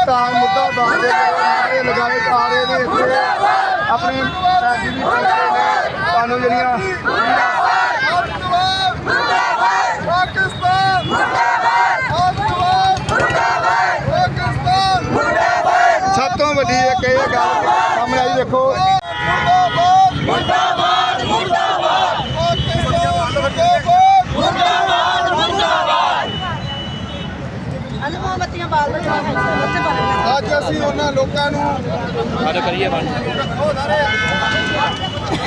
ਪਾਕਿਸਤਾਨ ਮੁਰਦਾਬਾਦ। ਦੇ ਨਾਰੇ ਲਗਾਏ ਨੇ ਇੱਥੇ। ਆਪਣੇ ਫੈਸਲੇ ਨੇ। ਤੁਹਾਨੂੰ ਜਿਹੜੀਆਂ ਪਾਕਿਸਤਾਨ ਪਾਕਿਸਤਾਨ ਸਭ ਤੋਂ ਵੱਡੀ ਇੱਕ ਇਹ ਗੱਲ ਸਾਹਮਣੇ ਆਈ ਦੇਖੋ ਮੁਰਦਾਬਾਦ ਮੁਰਦਾਬਾਦ ਮੁਰਦਾਬਾਦ ਪਾਕਿਸਤਾਨ ਮੁਰਦਾਬਾਦ ਮੁਰਦਾਬਾਦ ਅੱਜ ਮੋਮਬੱਤੀਆਂ ਬਾਲ ਬੱਚੇ ਬੱਚੇ ਬਣ ਅੱਜ ਉਹਨਾਂ ਲੋਕਾਂ ਨੂੰ। ਗੱਲ ਕਰੀਏ ਬਣ।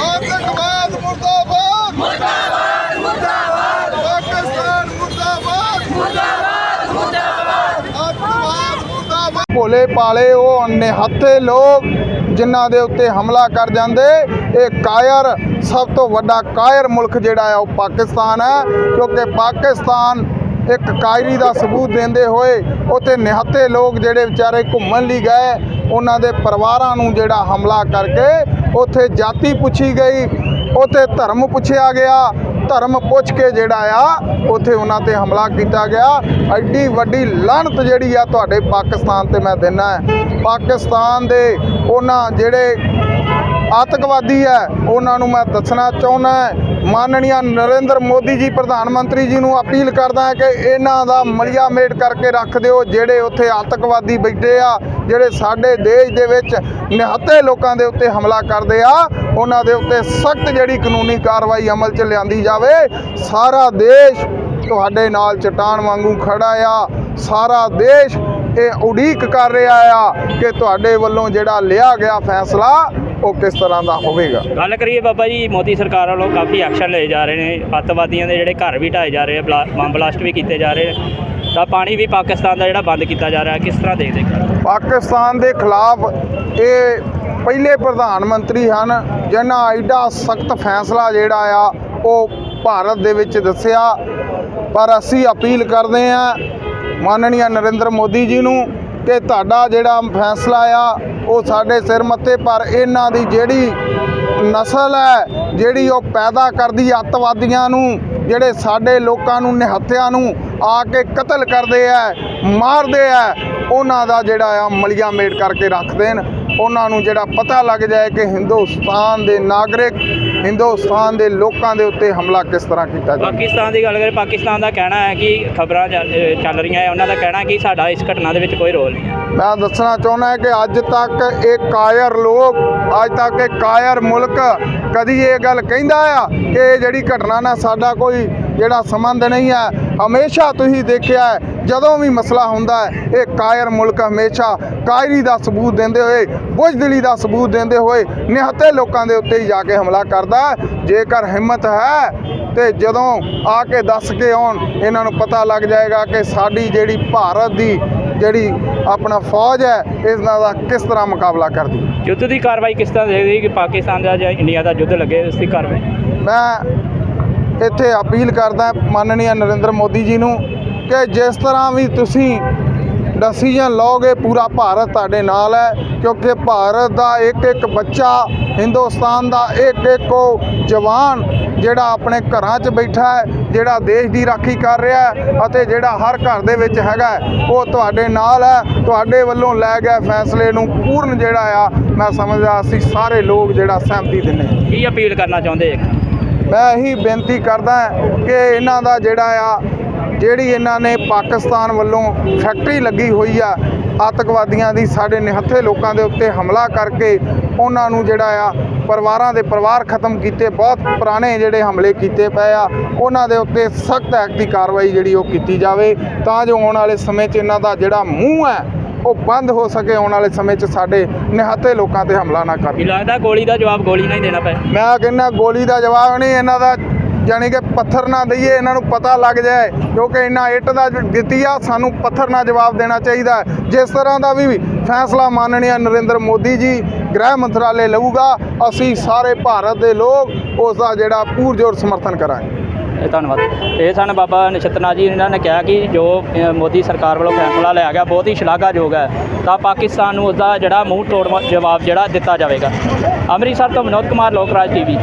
ਆਤੰਕਵਾਦ ਮੁਰਦਾਬਾਦ। ਮੁਰਦਾਬਾਦ ਮੁਰਦਾਬਾਦ। ਪਾਕਿਸਤਾਨ ਮੁਰਦਾਬਾਦ। ਮੁਰਦਾਬਾਦ ਮੁਰਦਾਬਾਦ। ਆਤੰਕਵਾਦ ਮੁਰਦਾਬਾਦ। ਭੋਲੇ ਪਾਲੇ ਉਹ ਨਿਹੱਥੇ ਲੋਕ ਜਿਨ੍ਹਾਂ ਦੇ ਉੱਤੇ ਹਮਲਾ ਕਰ ਜਾਂਦੇ। ਇਹ ਕਾਇਰ ਸਭ ਤੋਂ ਵੱਡਾ ਕਾਇਰ ਮੁਲਕ ਜਿਹੜਾ ਹੈ ਉਹ ਪਾਕਿਸਤਾਨ ਹੈ। ਕਿਉਂਕਿ ਪਾਕਿਸਤਾਨ ਇੱਕ ਕਾਇਰੀ ਦਾ ਸਬੂਤ ਦਿੰਦੇ ਹੋਏ ਉੱਥੇ ਨਿਹੱਥੇ ਲੋਕ ਜਿਹੜੇ ਵਿਚਾਰੇ ਘੁੰਮਣ ਲਈ ਗਏ, ਉਹਨਾਂ ਦੇ ਪਰਿਵਾਰਾਂ ਨੂੰ ਜਿਹੜਾ ਹਮਲਾ ਕਰਕੇ ਉੱਥੇ ਜਾਤੀ ਪੁੱਛੀ ਗਈ, ਉੱਥੇ ਧਰਮ ਪੁੱਛਿਆ ਗਿਆ, ਧਰਮ ਪੁੱਛ ਕੇ ਜਿਹੜਾ ਆ, ਉੱਥੇ ਉਹਨਾਂ ਤੇ ਹਮਲਾ ਕੀਤਾ ਗਿਆ। ਐਡੀ ਵੱਡੀ ਲਾਹਨਤ ਜਿਹੜੀ ਆ ਤੁਹਾਡੇ ਪਾਕਿਸਤਾਨ ਤੇ ਮੈਂ ਦਿੰਦਾ ਪਾਕਿਸਤਾਨ ਦੇ ਉਹਨਾਂ ਜਿਹੜੇ ਆਤੰਕਵਾਦੀ ਹੈ, ਉਹਨਾਂ ਨੂੰ ਮੈਂ ਦੱਸਣਾ ਚਾਹੁੰਦਾ ਮਾਨਣੀਆ ਨਰਿੰਦਰ ਮੋਦੀ ਜੀ, ਪ੍ਰਧਾਨ ਮੰਤਰੀ ਜੀ ਨੂੰ ਅਪੀਲ ਕਰਦਾ ਹਾਂ ਕਿ ਇਹਨਾਂ ਦਾ ਮਲੀਆ ਮੇਟ ਕਰਕੇ ਰੱਖ ਦਿਓ। ਜਿਹੜੇ ਉੱਥੇ ਆਤੰਕਵਾਦੀ ਬੈਠੇ ਆ, ਜਿਹੜੇ ਸਾਡੇ ਦੇਸ਼ ਦੇ ਵਿੱਚ ਨਿਹੱਤੇ ਲੋਕਾਂ ਦੇ ਉੱਤੇ ਹਮਲਾ ਕਰਦੇ ਆ, ਉਹਨਾਂ ਦੇ ਉੱਤੇ ਸਖਤ ਜਿਹੜੀ ਕਾਨੂੰਨੀ ਕਾਰਵਾਈ ਅਮਲ 'ਚ ਲਿਆਂਦੀ ਜਾਵੇ। ਸਾਰਾ ਦੇਸ਼ ਤੁਹਾਡੇ ਨਾਲ ਚਟਾਨ ਵਾਂਗੂ ਖੜਾ ਆ। ਸਾਰਾ ਦੇਸ਼ ਇਹ ਉਡੀਕ ਕਰ ਰਿਹਾ ਆ ਕਿ ਤੁਹਾਡੇ ਵੱਲੋਂ ਜਿਹੜਾ ਲਿਆ ਗਿਆ ਫੈਸਲਾ ਉਹ ਕਿਸ ਤਰ੍ਹਾਂ ਦਾ ਹੋਵੇਗਾ? ਗੱਲ ਕਰੀਏ ਬਾਬਾ ਜੀ ਮੋਦੀ ਸਰਕਾਰ ਵੱਲੋਂ ਕਾਫੀ ਐਕਸ਼ਨ ਲਏ ਜਾ ਰਹੇ ਨੇ। ਅੱਤਵਾਦੀਆਂ ਦੇ ਜਿਹੜੇ ਘਰ ਵੀ ਢਾਏ ਜਾ ਰਹੇ ਆ ਬੰਬ ਬਲਾਸਟ ਵੀ ਕੀਤੇ ਜਾ ਰਹੇ ਤਾਂ ਪਾਣੀ ਵੀ ਪਾਕਿਸਤਾਨ ਦਾ ਜਿਹੜਾ ਬੰਦ ਕੀਤਾ ਜਾ ਰਿਹਾ ਕਿਸ ਤਰ੍ਹਾਂ ਦੇਖਦੇ? ਪਾਕਿਸਤਾਨ ਦੇ ਖਿਲਾਫ ਇਹ ਪਹਿਲੇ ਪ੍ਰਧਾਨ ਮੰਤਰੀ ਹਨ ਜਿਨ੍ਹਾਂ ਐਡਾ ਸਖਤ ਫੈਸਲਾ ਜਿਹੜਾ ਆ ਉਹ ਭਾਰਤ ਦੇ ਵਿੱਚ ਦੱਸਿਆ। ਪਰ ਅਸੀਂ ਅਪੀਲ ਕਰਦੇ ਹਾਂ ਮਾਨਨੀਆ ਨਰਿੰਦਰ ਮੋਦੀ ਜੀ ਨੂੰ ਕਿ ਤੁਹਾਡਾ ਜਿਹੜਾ ਫੈਸਲਾ ਆ, ਉਹ ਸਾਡੇ ਸਿਰ ਮੱਥੇ ਪਰ ਇਹਨਾਂ ਦੀ ਜਿਹੜੀ ਨਸਲ ਹੈ, ਜਿਹੜੀ ਉਹ ਪੈਦਾ ਕਰਦੀ ਅੱਤਵਾਦੀਆਂ ਨੂੰ, ਜਿਹੜੇ ਸਾਡੇ ਲੋਕਾਂ ਨੂੰ, ਨਿਹੱਥਿਆਂ ਨੂੰ ਆ ਕੇ ਕਤਲ ਕਰਦੇ ਆ, ਮਾਰਦੇ ਆ, ਉਹਨਾਂ ਦਾ ਜਿਹੜਾ ਆ ਮਲੀਆ ਮੇਟ ਕਰਕੇ ਰੱਖ ਦੇਣ। ਉਹਨਾਂ ਨੂੰ ਜਿਹੜਾ ਪਤਾ ਲੱਗ ਜਾਏ ਕਿ ਹਿੰਦੁਸਤਾਨ ਦੇ ਨਾਗਰਿਕ ਹਿੰਦੁਸਤਾਨ ਦੇ ਲੋਕਾਂ ਦੇ ਉੱਤੇ ਹਮਲਾ ਕਿਸ ਤਰ੍ਹਾਂ ਕੀਤਾ ਜਾਂਦਾ ਪਾਕਿਸਤਾਨ ਦੀ ਗੱਲ ਕਰੀਏ ਪਾਕਿਸਤਾਨ ਦਾ ਕਹਿਣਾ ਹੈ ਕਿ ਖਬਰਾਂ ਚੱਲ ਰਹੀਆਂ ਹੈ। ਉਹਨਾਂ ਦਾ ਕਹਿਣਾ ਕਿ ਸਾਡਾ ਇਸ ਘਟਨਾ ਦੇ ਵਿੱਚ ਕੋਈ ਰੋਲ ਨਹੀਂ। ਹੈ ਮੈਂ ਦੱਸਣਾ ਚਾਹੁੰਦਾ ਹਾਂ ਕਿ ਅੱਜ ਤੱਕ ਇਹ ਕਾਇਰ ਲੋਕ ਅੱਜ ਤੱਕ ਇਹ ਕਾਇਰ ਮੁਲਕ ਕਦੀ ਇਹ ਗੱਲ ਕਹਿੰਦਾ ਆ ਕਿ ਇਹ ਜਿਹੜੀ ਘਟਨਾ ਨਾਲ ਸਾਡਾ ਕੋਈ ਜਿਹੜਾ ਸੰਬੰਧ ਨਹੀਂ ਹੈ ਹਮੇਸ਼ਾ ਤੁਸੀਂ ਦੇਖਿਆ ਹੈ ਜਦੋਂ ਵੀ ਮਸਲਾ ਹੁੰਦਾ ਹੈ ਇਹ ਕਾਇਰ ਮੁਲਕ ਹਮੇਸ਼ਾ ਕਾਇਰੀ ਦਾ ਸਬੂਤ ਦਿੰਦੇ ਹੋਏ ਬੁਝਦਿਲੀ ਦਾ ਸਬੂਤ ਦਿੰਦੇ ਹੋਏ ਨਿਹੱਥੇ ਲੋਕਾਂ ਦੇ ਉੱਤੇ ਹੀ ਜਾ ਕੇ ਹਮਲਾ ਕਰਦਾ। ਜੇਕਰ ਹਿੰਮਤ ਹੈ ਤੇ ਜਦੋਂ ਆ ਕੇ ਦੱਸ ਕੇ ਆਉਣ ਇਹਨਾਂ ਨੂੰ ਪਤਾ ਲੱਗ ਜਾਏਗਾ ਕਿ ਸਾਡੀ ਜਿਹੜੀ ਭਾਰਤ ਦੀ ਜਿਹੜੀ ਆਪਣਾ ਫੌਜ ਹੈ ਇਸ ਨਾਲ ਦਾ ਕਿਸ ਤਰ੍ਹਾਂ ਮੁਕਾਬਲਾ ਕਰਦੀ। ਯੁੱਧ ਦੀ ਕਾਰਵਾਈ ਕਿਸ ਤਰ੍ਹਾਂ ਦੇਖਦੇ ਕਿ ਪਾਕਿਸਤਾਨ ਦਾ ਜਾਂ ਇੰਡੀਆ ਦਾ ਯੁੱਧ ਲੱਗੇ ਉਸ ਦੀ ਕਾਰਵਾਈ ਮੈਂ ਇੱਥੇ ਅਪੀਲ ਕਰਦਾ ਮਾਨਨੀय ਨਰਿੰਦਰ ਮੋਦੀ ਜੀ ਨੂੰ ਕਿ ਜਿਸ ਤਰ੍ਹਾਂ ਵੀ ਤੁਸੀਂ ਡਿਸੀਜਨ ਲਓਗੇ ਪੂਰਾ ਭਾਰਤ ਤੁਹਾਡੇ ਨਾਲ ਹੈ ਕਿਉਂਕਿ ਭਾਰਤ ਦਾ ਇੱਕ ਇੱਕ ਬੱਚਾ ਹਿੰਦੁਸਤਾਨ ਦਾ ਇੱਕ ਇੱਕ ਜਵਾਨ ਜਿਹੜਾ ਆਪਣੇ ਘਰਾਂ 'ਚ ਬੈਠਾ ਹੈ ਜਿਹੜਾ ਦੇਸ਼ ਦੀ ਰਾਖੀ ਕਰ ਰਿਹਾ ਹੈ ਅਤੇ ਜਿਹੜਾ ਹਰ ਘਰ ਦੇ ਵਿੱਚ ਹੈਗਾ ਉਹ ਤੁਹਾਡੇ ਨਾਲ ਹੈ। ਤੁਹਾਡੇ ਵੱਲੋਂ ਲੈ ਗਏ ਫੈਸਲੇ ਨੂੰ ਪੂਰਨ ਜਿਹੜਾ ਆ ਮੈਂ ਸਮਝਦਾ ਅਸੀਂ ਸਾਰੇ ਲੋਕ ਜਿਹੜਾ ਸਹਿਮਤੀ ਦਿੰਦੇ ਹਾਂ। ਕੀ ਅਪੀਲ ਕਰਨਾ ਚਾਹੁੰਦੇ ਮੈਂ ਇਹੀ ਬੇਨਤੀ ਕਰਦਾ ਕਿ ਇਹਨਾਂ ਦਾ ਜਿਹੜਾ ਆ ਜਿਹੜੀ ਇਹਨਾਂ ਨੇ ਪਾਕਿਸਤਾਨ ਵੱਲੋਂ ਫੈਕਟਰੀ ਲੱਗੀ ਹੋਈ ਆ ਆਤੰਕਵਾਦੀਆਂ ਦੀ ਸਾਡੇ ਨਿਹੱਥੇ ਲੋਕਾਂ ਦੇ ਉੱਤੇ ਹਮਲਾ ਕਰਕੇ ਉਹਨਾਂ ਨੂੰ ਜਿਹੜਾ ਆ ਪਰਿਵਾਰਾਂ ਦੇ ਪਰਿਵਾਰ ਖਤਮ ਕੀਤੇ ਬਹੁਤ ਪੁਰਾਣੇ ਜਿਹੜੇ ਹਮਲੇ ਕੀਤੇ ਪਏ ਆ ਉਹਨਾਂ ਦੇ ਉੱਤੇ ਸਖਤ ਐਕਟ ਦੀ ਕਾਰਵਾਈ ਜਿਹੜੀ ਉਹ ਕੀਤੀ ਜਾਵੇ ਤਾਂ ਜੋ ਆਉਣ ਵਾਲੇ ਸਮੇਂ 'ਚ ਇਹਨਾਂ ਦਾ ਜਿਹੜਾ ਮੂੰਹ ਹੈ ਉਹ ਬੰਦ ਹੋ ਸਕੇ ਆਉਣ ਵਾਲੇ ਸਮੇਂ 'ਚ ਸਾਡੇ ਨਿਹੱਥੇ ਲੋਕਾਂ ਤੇ ਹਮਲਾ ਨਾ ਕਰਨ ਲੱਗਦਾ ਗੋਲੀ ਦਾ ਜਵਾਬ ਗੋਲੀ ਨਾਲ ਹੀ ਦੇਣਾ ਪਏ? ਮੈਂ ਕਹਿੰਦਾ ਗੋਲੀ ਦਾ ਜਵਾਬ ਨਹੀਂ ਇਹਨਾਂ ਦਾ ਜਾਣੀ ਕਿ ਪੱਥਰ ਨਾ ਦਈਏ, ਇਹਨਾਂ ਨੂੰ ਪਤਾ ਲੱਗ ਜਾਏ, ਕਿਉਂਕਿ ਇਹਨਾਂ ਇੱਟ ਦਾ ਜੋ, ਦਿੱਤੀ ਆ, ਸਾਨੂੰ ਪੱਥਰ ਨਾਲ ਜਵਾਬ ਦੇਣਾ ਚਾਹੀਦਾ ਹੈ। ਜਿਸ ਤਰ੍ਹਾਂ ਦਾ ਵੀ ਫੈਸਲਾ ਮਾਨਨੀय ਨਰਿੰਦਰ ਮੋਦੀ ਜੀ, ਗ੍ਰਹਿ ਮੰਤਰਾਲੇ ਲਊਗਾ, ਅਸੀਂ ਸਾਰੇ ਭਾਰਤ ਦੇ ਲੋਕ ਉਸ ਦਾ ਜਿਹੜਾ ਪੂਰਜੋਰ ਸਮਰਥਨ ਕਰਾਂਗੇ। ਇਹ ਧੰਨਵਾਦ। ਇਹ ਸਨ ਬਾਬਾ ਨਛੱਤਨਾ ਜੀ, ਇਹਨਾਂ ਨੇ ਕਿਹਾ ਕਿ ਜੋ ਮੋਦੀ ਸਰਕਾਰ ਵੱਲੋਂ ਫੈਸਲਾ ਲਿਆ ਗਿਆ, ਬਹੁਤ ਹੀ ਸ਼ਲਾਘਾਯੋਗ ਹੈ। ਤਾਂ ਪਾਕਿਸਤਾਨ ਨੂੰ ਉਸਦਾ ਜਿਹੜਾ ਮੂੰਹ ਤੋੜ ਜਵਾਬ ਜਿਹੜਾ ਦਿੱਤਾ ਜਾਵੇਗਾ। ਅੰਮ੍ਰਿਤਸਰ ਤੋਂ ਵਿਨੋਦ ਕੁਮਾਰ, ਲੋਕ ਰਾਜ ਟੀਵੀ।